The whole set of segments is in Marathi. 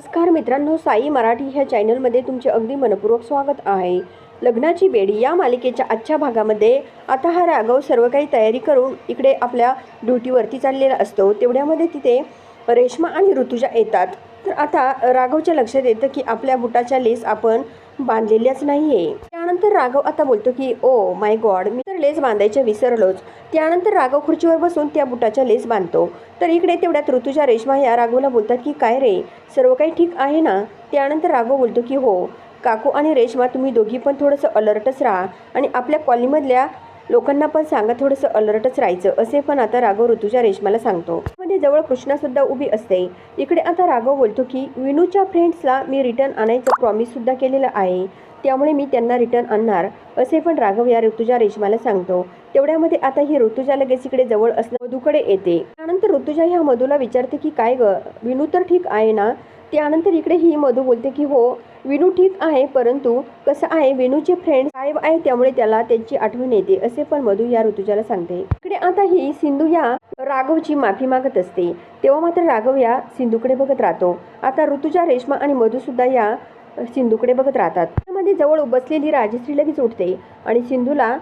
नमस्कार मित्रांनो साई मराठी ह्या चॅनलमध्ये तुमचे अगदी मनपूर्वक स्वागत आहे. लग्नाची बेडी या मालिकेच्या आजच्या भागामध्ये आता हा राघव सर्व काही तयारी करून इकडे आपल्या ड्युटीवरती चाललेला असतो. तेवढ्यामध्ये तिथे रेश्मा आणि ऋतुजा येतात. तर आता राघवच्या लक्षात येतं की आपल्या बुटाच्या लेस आपण बांधलेल्याच नाही आहे त्यानंतर राघव आता बोलतो की ओ माय गॉड मी तर लेस बांधायच्या विसरलोच. त्यानंतर राघव खुर्चीवर बसून त्या बुटाच्या लेस बांधतो. तर इकडे तेवढ्यात ऋतुजा रेश्मा या राघवला बोलतात की काय रे सर्व काही ठीक आहे ना? त्यानंतर राघव बोलतो की हो काकू आणि रेश्मा तुम्ही दोघी पण थोडंसं अलर्टच राहा आणि आपल्या कॉलनीमधल्या लोकांना पण सांगा थोडंसं अलर्टच राहायचं असे पण आता राघव ऋतुजा रेशमाला सांगतो. मध्ये जवळ कृष्णासुद्धा उभी असते. इकडे आता राघव बोलतो की विनूच्या फ्रेंड्सला मी रिटर्न आणायचं प्रॉमिससुद्धा केलेलं आहे. त्यामुळे मी त्यांना रिटर्न आणणार असे पण राघव या ऋतुजा रेशमाला सांगतो. तेवढ्यामध्ये आता ही ऋतुजा लगेच इकडे जवळ असणं मधूकडे येते. त्यानंतर ऋतुजा ह्या मधूला विचारते की काय ग विनू तर ठीक आहे ना? त्यानंतर इकडे ही मधू बोलते की हो विनू ठीक आहे परंतु कसं आहे विनूचे फ्रेंड साहेब आहे त्यामुळे त्याला त्यांची आठवण येते असे पण मधू या ऋतुजाला सांगते. इकडे आता ही सिंधू या राघवची माफी मागत असते. तेव्हा मात्र राघव या सिंधूकडे बघत राहतो. आता ऋतुजा रेश्मा आणि मधू सुद्धा या सिंधूकडे बघत राहतात. त्यामध्ये जवळ बसलेली राजश्री लगेच उठते आणि सिंधूला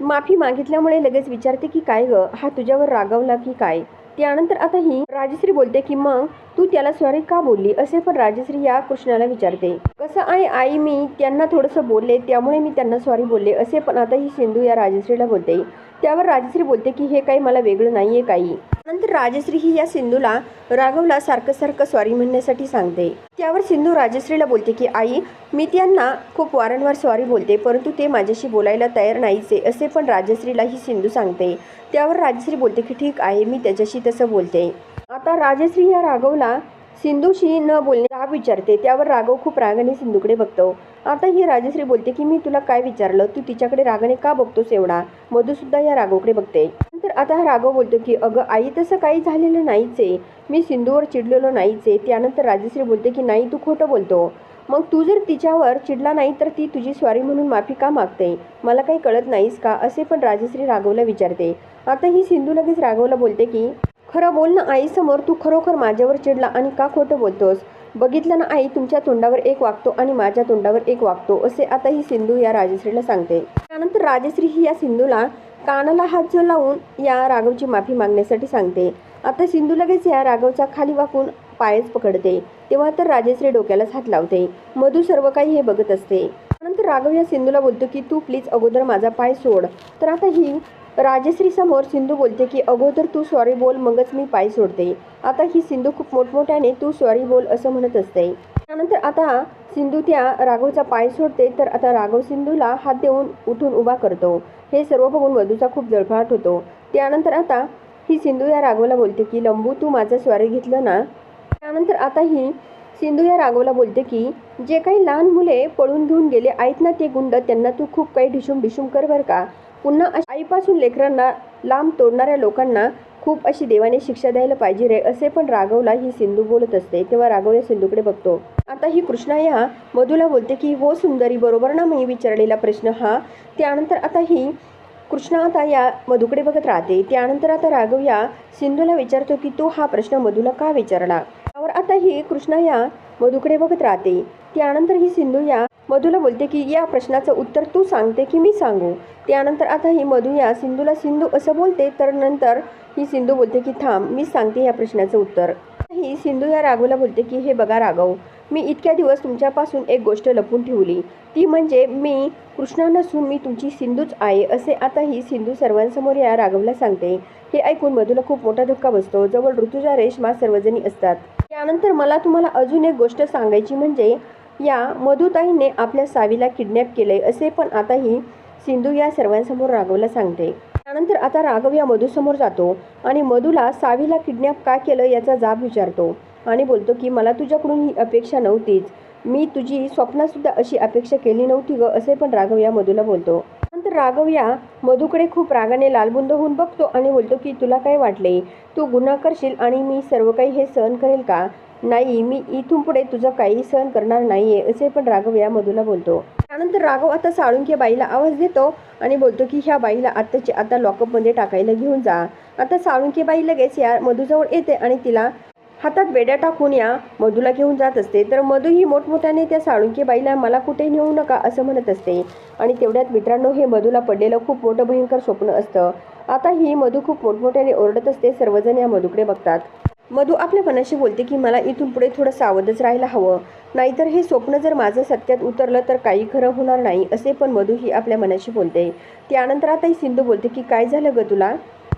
माफी मागितल्यामुळे लगेच विचारते की काय ग? हा तुझ्यावर रागवला की काय? त्यानंतर आता ही राजश्री बोलते की मग तू त्याला सॉरी का बोलली? असे पण राजश्री या कृष्णाला विचारते. कसं आहे आई मी त्यांना थोडंसं बोलले त्यामुळे मी त्यांना सॉरी बोलले असे पण आता ही सिंधू या राजश्रीला बोलते. त्यावर राजश्री बोलते की हे काही मला वेगळं नाही आहे काही. नंतर राजश्री ही या सिंधूला राघवला सारखं सारखं सॉरी म्हणण्यासाठी सांगते. त्यावर सिंधू राजश्रीला बोलते की आई मी त्यांना खूप वारंवार सॉरी बोलते परंतु ते माझ्याशी बोलायला तयार नाहीचे असे पण राजश्रीला ही सिंधू सांगते. त्यावर राजश्री बोलते की ठीक आहे मी त्याच्याशी तसं बोलते. आता राजश्री या राघवला सिंधूशी न बोलणे राग विचारते. त्यावर राघव खूप रागाने सिंधूकडे बघतो. आता ही राजश्री बोलते की मी तुला काय विचारलं? तू तिच्याकडे रागाने का बघतोस एवढा? मधुसुद्धा या राघवकडे बघते. तर आता राघव बोलतो की अगं आई तसं काही झालेलं नाहीच आहे. मी सिंधूवर चिडलेलो नाहीच आहे. त्यानंतर राजश्री बोलते की नाही तू खोटं बोलतो. मग तू जर तिच्यावर चिडला नाही तर ती तुझी स्वारी म्हणून माफी का मागते? मला काही कळत नाहीस का? असे पण राजश्री राघवला विचारते. आता ही सिंधू लगेच राघवला बोलते की खरं बोल ना आईसमोर तू खरोखर माझ्यावर चिडला आणि का खोटं बोलतोस? बघितलं ना आई तुमच्या तोंडावर एक वागतो आणि माझ्या तोंडावर एक वागतो असे आता ही सिंधू या राजश्रीला सांगते. त्यानंतर राजश्री ही या सिंधूला कानाला हात जो लावून या राघवची माफी मागण्यासाठी सांगते. आता सिंधू लगेच या राघवचा खाली वाकून पायच पकडते. तेव्हा तर राजश्री डोक्यालाच हात लावते. मधू सर्व काही हे बघत असते. त्यानंतर राघव या सिंधूला बोलतो की तू प्लीज अगोदर माझा पाय सोड. तर आता ही राजश्रीसमोर सिंधू बोलते की अगोदर तू सॉरी बोल मगच मी पाय सोडते. आता ही सिंधू खूप मोठमोठ्याने तू सॉरी बोल असं म्हणत असते. त्यानंतर आता सिंधू त्या राघवचा पाय सोडते तर आता राघव सिंधूला हात देऊन उठून उभा करतो. हे सर्व बघून वधूचा खूप जळफळाट होतो. त्यानंतर आता ही सिंधू या राघवला बोलते की लंबू तू माझं स्वारी घेतलं ना? त्यानंतर आता ही सिंधू या राघवला बोलते की जे काही लहान मुले पळून घेऊन गेले आहेत ना ते गुंड त्यांना तू खूप काही ढिशूम ढिशूम कर बरं का? पुन्हा आईपासून लेकरांना लांब तोडणाऱ्या लोकांना खूप अशी देवाने शिक्षा द्यायला पाहिजे रे असे पण राघवला ही सिंधू बोलत असते तेव्हा राघव या सिंधूकडे बघतो. आता ही कृष्णा या मधूला बोलते की हो सुंदरी बरोबर ना मी विचारलेला प्रश्न हा? त्यानंतर आता ही कृष्णा आता या मधूकडे बघत राहते. त्यानंतर आता राघव या सिंधूला विचारतो की तो हा प्रश्न मधूला का विचारला? त्यावर आता ही कृष्णा या मधूकडे बघत राहते. त्यानंतर ही सिंधू या मधूला बोलते की या प्रश्नाचं उत्तर तू सांगते की मी सांगू. त्यानंतर आता ही मधू या सिंधूला सिंधू असं बोलते तर नंतर ही सिंधू बोलते की थांब मी सांगते या प्रश्नाचं उत्तर. ही सिंधू या राघवला बोलते की हे बघा राघव मी इतक्या दिवस तुमच्यापासून एक गोष्ट लपून ठेवली. ती म्हणजे मी कृष्णा नसून मी तुमची सिंधूच आहे असे आता ही सिंधू सर्वांसमोर या राघवला सांगते. हे ऐकून मधूला खूप मोठा धक्का बसतो. जवळ ऋतुजा रेश्मा सर्वजणी असतात. त्यानंतर मला तुम्हाला अजून एक गोष्ट सांगायची म्हणजे या मधुताईने आपल्या सावीला किडनॅप केले असे पण आताही सिंधू या सर्वांसमोर राघवला सांगते. त्यानंतर आता राघव या मधूसमोर जातो आणि मधूला सावीला किडनॅप का केलं याचा जाब विचारतो आणि बोलतो की मला तुझ्याकडून ही अपेक्षा नव्हतीच. मी तुझी स्वप्नातसुद्धा अशी अपेक्षा केली नव्हती ग असे पण राघव या मधूला बोलतो. नंतर राघव या मधूकडे खूप रागाने लालबुंद होऊन बघतो आणि बोलतो की तुला काय वाटले? तू गुन्हा करशील आणि मी सर्व काही हे सहन करेल का? नाही मी इथून पुढे तुझं काही सहन करणार नाहीये असे पण राघव या मधूला बोलतो. त्यानंतर राघव आता साळुंक्या बाईला आवाज देतो आणि बोलतो की ह्या बाईला आत्ताची आता लॉकअपमध्ये टाकायला घेऊन जा. आता साळुंकी बाई लगेच या मधूजवळ येते आणि तिला हातात बेड्या टाकून या मधूला घेऊन जात असते. तर मधू ही मोठमोठ्याने त्या साळुंकी बाईला मला कुठे नेऊ नका असं म्हणत असते. आणि तेवढ्यात मित्रांनो हे मधूला पडलेलं खूप मोठं भयंकर स्वप्न असतं. आता ही मधू खूप मोठमोठ्याने ओरडत असते सर्वजण या मधूकडे बघतात. मधू आपल्या मनाशी बोलते की मला इथून पुढे थोडं सावधच राहायला हवं. नाहीतर हे स्वप्न जर माझं सत्यात उतरलं तर काही खरं होणार नाही असे पण मधू ही आपल्या मनाशी बोलते. त्यानंतर आता ही सिंधू बोलते की काय झालं ग तुला?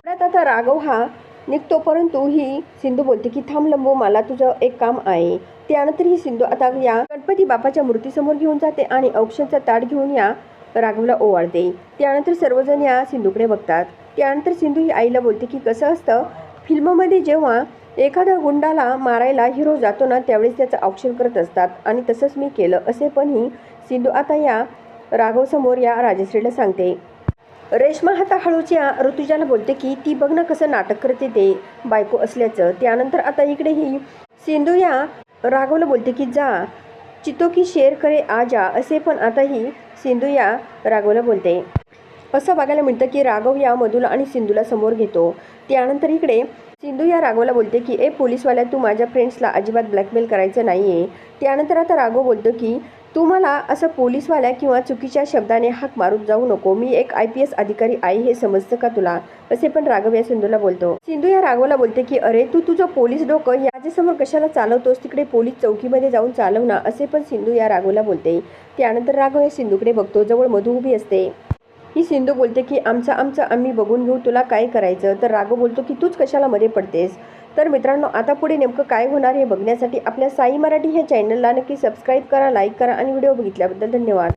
परत आता राघव हा निघतो परंतु ही सिंधू बोलते की थांब लंबो मला तुझं एक काम आहे. त्यानंतर ही सिंधू आता या गणपती बापाच्या मूर्तीसमोर घेऊन जाते आणि औक्षणचा ताट घेऊन या राघवला ओवाळते. त्यानंतर सर्वजण या सिंधूकडे बघतात. त्यानंतर सिंधू ही आईला बोलते की कसं असतं? फिल्ममध्ये जेव्हा एखाद्या गुंडाला मारायला हिरो जातो ना त्यावेळेस त्याचं औक्षण करत असतात. आणि तसंच मी केलं असे पण ही सिंधू आता या राघवसमोर या राजश्रीला सांगते. रेश्मा हाता हळूच्या ऋतुजाला बोलते की ती बघ ना कसं नाटक करते ते बायको असल्याचं. त्यानंतर आता इकडे ही सिंधू या राघवला बोलते की जा चितो की शेर करे आ जा असे पण आता ही सिंधू या राघवला बोलते. असं बघायला मिळतं की राघव या मधूला आणि सिंधूला समोर घेतो. त्यानंतर इकडे सिंधू या राघवला बोलते की ए पोलीसवाल्या तू माझ्या फ्रेंड्सला अजिबात ब्लॅकमेल करायचं नाही आहे त्यानंतर आता राघव बोलतो की तू मला असं पोलीसवाल्या किंवा चुकीच्या शब्दाने हाक मारून जाऊ नको. मी एक आय पी एस अधिकारी आहे हे समजतं का तुला? असे पण राघव या सिंधूला बोलतो. सिंधू या राघवला बोलते की अरे तू तुझं पोलीस डोकं याच्यासमोर कशाला चालवतोस? तिकडे पोलीस चौकीमध्ये जाऊन चालव ना. असे पण सिंधू या राघवला बोलते. त्यानंतर राघव या सिंधूकडे बघतो. जवळ मधू उभी असते. ही सिंधू बोलते की आमचं आमचं आम्ही बघून घेऊ तुला काय करायचं. तर राघव बोलतो की तूच कशाला मध्ये पडतेस? तर मित्रांनो आता पुढे नेमकं काय होणार हे बघण्यासाठी आपल्या साई मराठी ह्या चॅनलला नक्की सबस्क्राईब करा लाईक करा आणि व्हिडिओ बघितल्याबद्दल धन्यवाद.